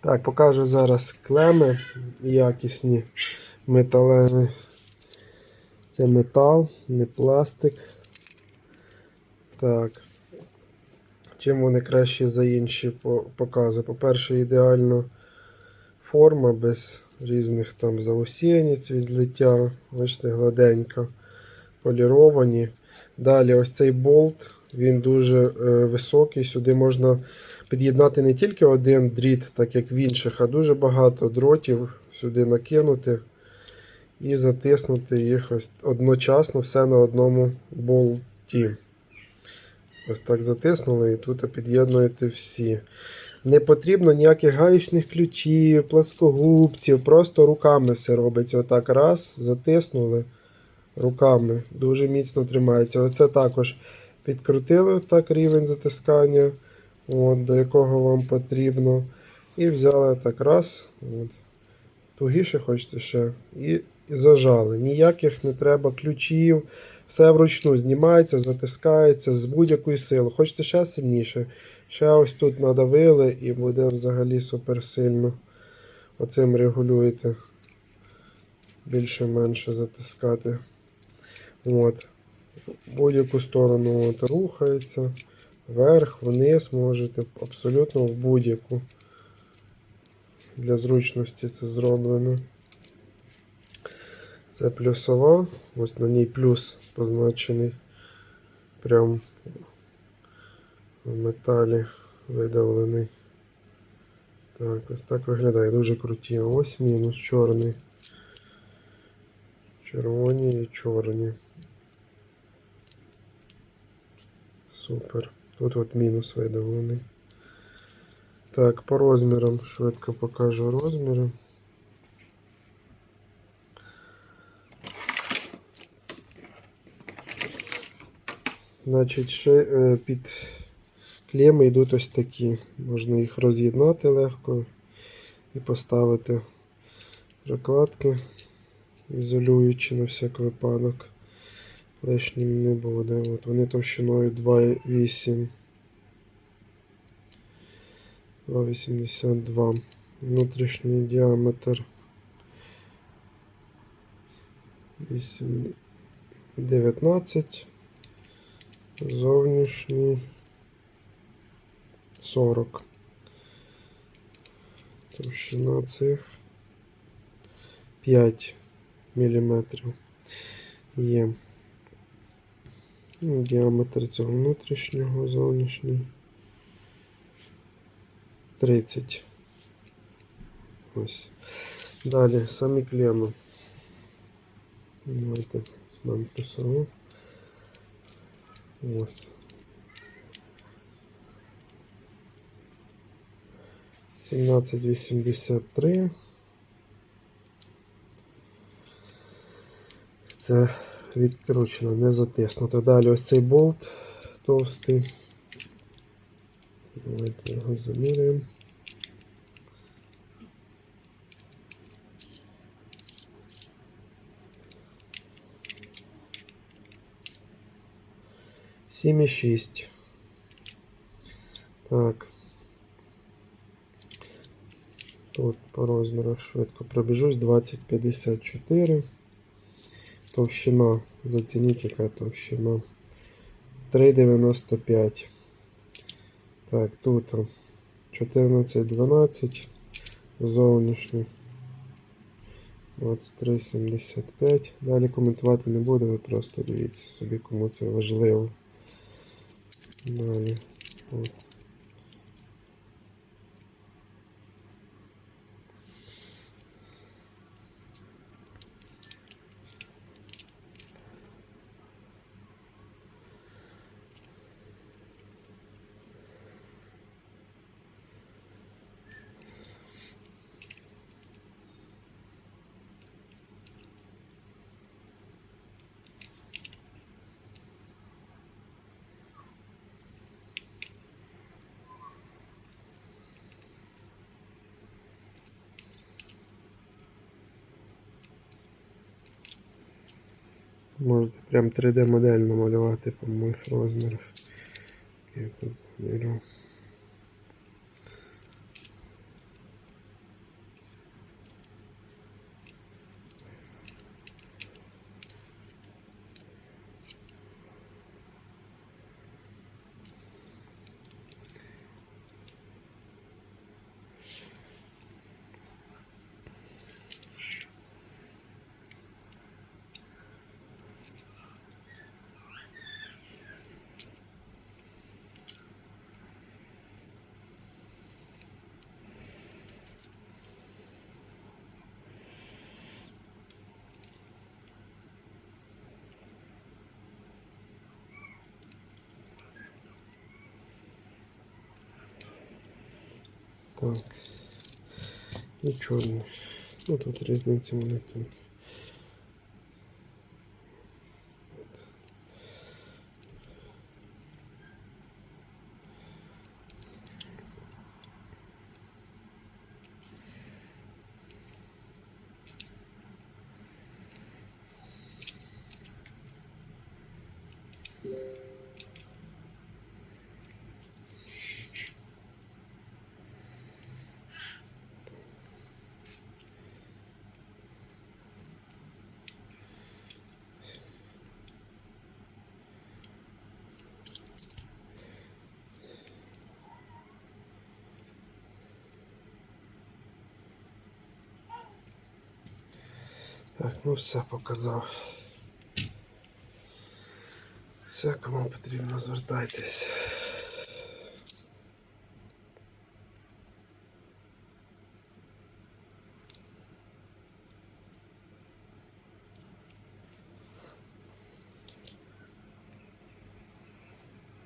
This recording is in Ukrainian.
Так, покажу зараз клеми якісні металеві. Це метал, не пластик. Так. Чим вони кращі за інші по- показую. По-перше, ідеальна форма без різних там заусєніць від злиття. Бачите, гладенько поліровані. Далі ось цей болт, він дуже е, високий. Сюди можна під'єднати не тільки один дріт, так як в інших, а дуже багато дротів сюди накинути і затиснути їх ось одночасно все на одному болті. Ось так затиснули і тут під'єднуєте всі. Не потрібно ніяких гаючних ключів, пласкогубців, просто руками все робиться. Отак раз, затиснули руками. Дуже міцно тримається. Оце також підкрутили так рівень затискання, от, до якого вам потрібно. І взяли так раз. От. Тугіше хочете ще. І, і зажали. Ніяких не треба ключів. Все вручну знімається, затискається з будь-якої сили. Хочете ще сильніше. Ще ось тут надавили і буде взагалі супер сильно. Оцим регулюєте. Більше-менше затискати. От. В будь-яку сторону от, рухається. Вверх, вниз можете. Абсолютно в будь-яку. Для зручності це зроблено. Це плюсова. Ось на ній плюс позначений. Прям в металі видавлений. Так, ось так виглядає. Дуже круті. Ось мінус чорний. Червоні і чорні. Супер. Тут от мінус видавлений. Так, по розмірам швидко покажу розміри. Значить, ще під клеми йдуть ось такі. Можна їх роз'єднати легко і поставити прокладки, ізолюючи на всяк випадок. Лишнім не буде. От вони товщиною 2,8. 2,82. Внутрішній діаметр 8, 19. Зовнішній 40. Товщина цих 5 мм є. Ну, Діаметр цього внутрішнього, зовнішній 30. Ось. Далі самі клеми. Давайте візьмемо плюсову. Ось. 1783. Це відкручено, не затиснуто. Далі ось цей болт товстий. Давайте його заміряємо. Сім і шість. Так. Тут по розмірах швидко пробіжусь. 2054. Товщина. Зацініть, яка товщина. 3,95. Так, тут 14,12. Зовнішній. 23,75. Далі коментувати не буду, ви просто дивіться собі, кому це важливо. Далі. От. Можете прям 3D модель намалювати по моїх розмірах. Я тут замірю. Так. І чорний. Ну тут різниці маленькі. Так, ну все показав. Все, кому потрібно, звертайтесь.